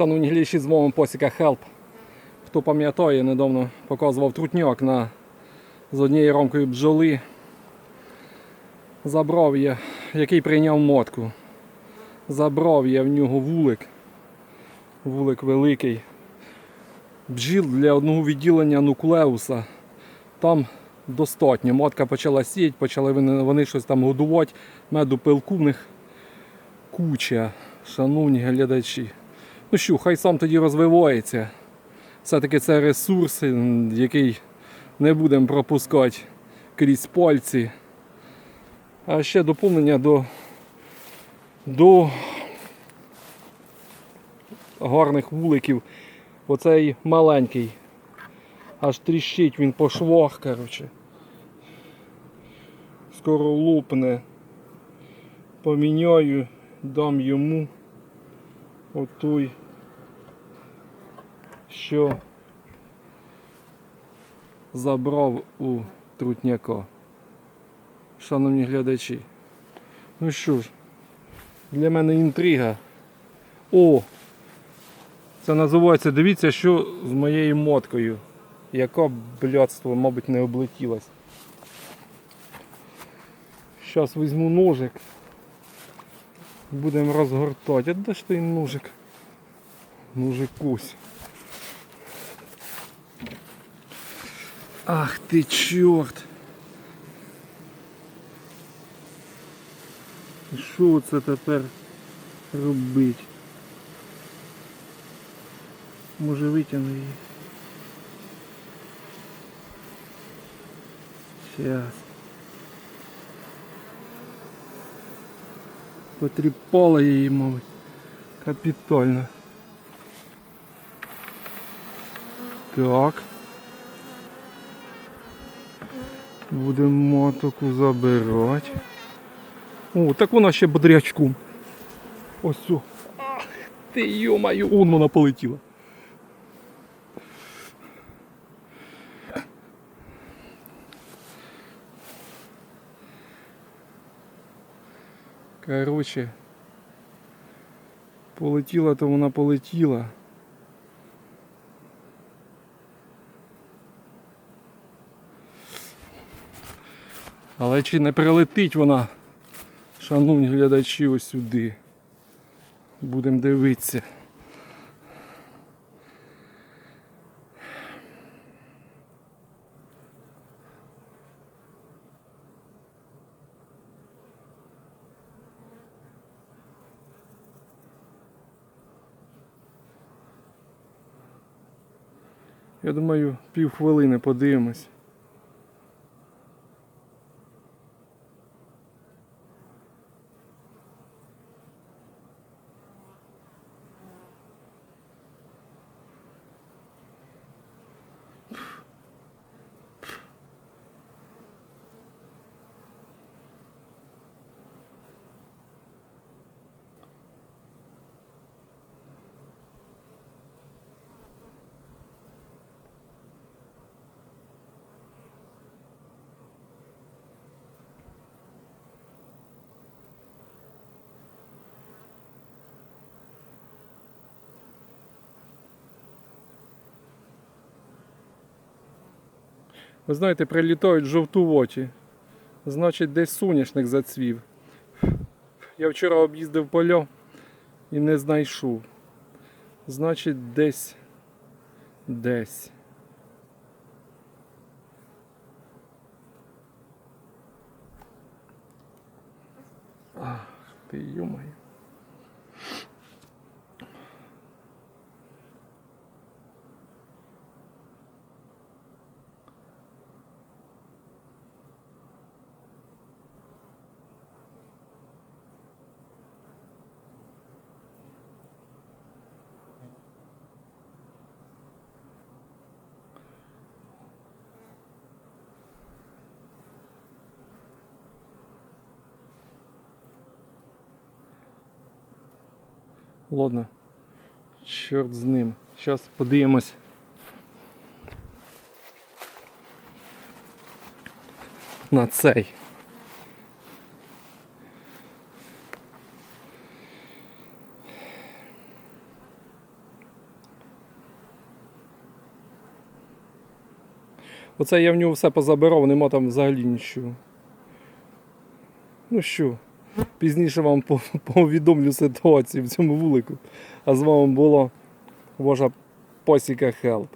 Шановні глядачі з мовом посіка Help. Хто пам'ятає, недавно показував трутняк на, з однією рамкою бджоли. Забрав я, який прийняв мотку. Забрав я в нього вулик. Вулик великий. Бджіл для одного відділення нуклеуса. Там достатньо. Матка почала сіяти, почали вони щось там годувати. Меду пилку в них куча, шановні глядачі. Ну що, хай сам тоді розвивається. Все-таки це ресурс, який не будемо пропускати крізь пальці. А ще доповнення до, до гарних вуликів. Оцей маленький. Аж тріщить він по швах, коротше. Скоро лопне. Поміняю, дам йому отой, що забрав у трутняка. Шановні глядачі. Ну що ж, для мене інтрига. О! Це називається, дивіться, що з моєю моткою. Яка блядство, мабуть, не облетілась. Зараз візьму ножик. Будемо розгортати. А де ж той ножик? Ножик. Ах ти чорт. І Що це тепер робить? Може витягну її. Сейчас. Потріпала її, мабуть. Капітально. Так. Будемо мотоку забирати. О, так вона ще бодрячком. Ось цю. Ти йо-маю, он вона полетіла. Короче, полетіла, то вона полетіла. Але чи не прилетить вона, шановні глядачі, ось сюди. Будемо дивитися. Я думаю, півхвилини подивимось. Ви знаєте, прилітають жовтуваті. Значить, десь соняшник зацвів. Я вчора об'їздив поля і не знайшов. Значить, десь. Десь. Ах, ти юмай. Ладно, чорт з ним. Зараз подивимось. На цей. Оце я в нього все позабирав, нема там взагалі нічого. Ну що? Пізніше вам повідомлю ситуацію в цьому вулику. А з вами була ваша посіка Хелп.